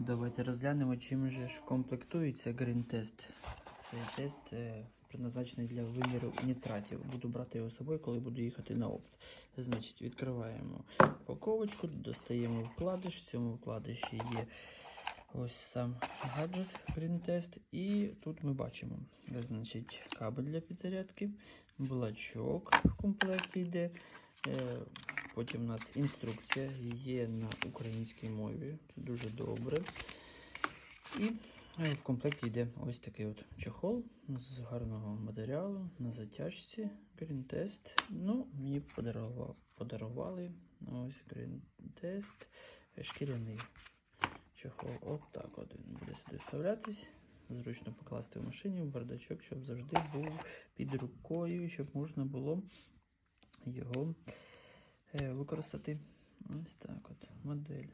Давайте розглянемо, чим же ж комплектується Green Test. Цей тест е, предназначений для виміру нітратів. Буду брати його з собою, коли буду їхати на опт. Значить, відкриваємо упаковочку, достаємо вкладиш. В цьому вкладиші є ось сам гаджет Green Test. І тут ми бачимо, значить, кабель для підзарядки, блачок в комплекті йде. Е, Потім у нас інструкція є на українській мові. Це дуже добре. І е, в комплекті йде ось такий от чохол з гарного матеріалу на затяжці Test. Ну, мені подарував, подарували ось е, шкіряний чохол. От так от він буде сюди вставлятись. Зручно покласти в машині в бардачок, щоб завжди був під рукою, щоб можна було його використати. Ось так от. Модель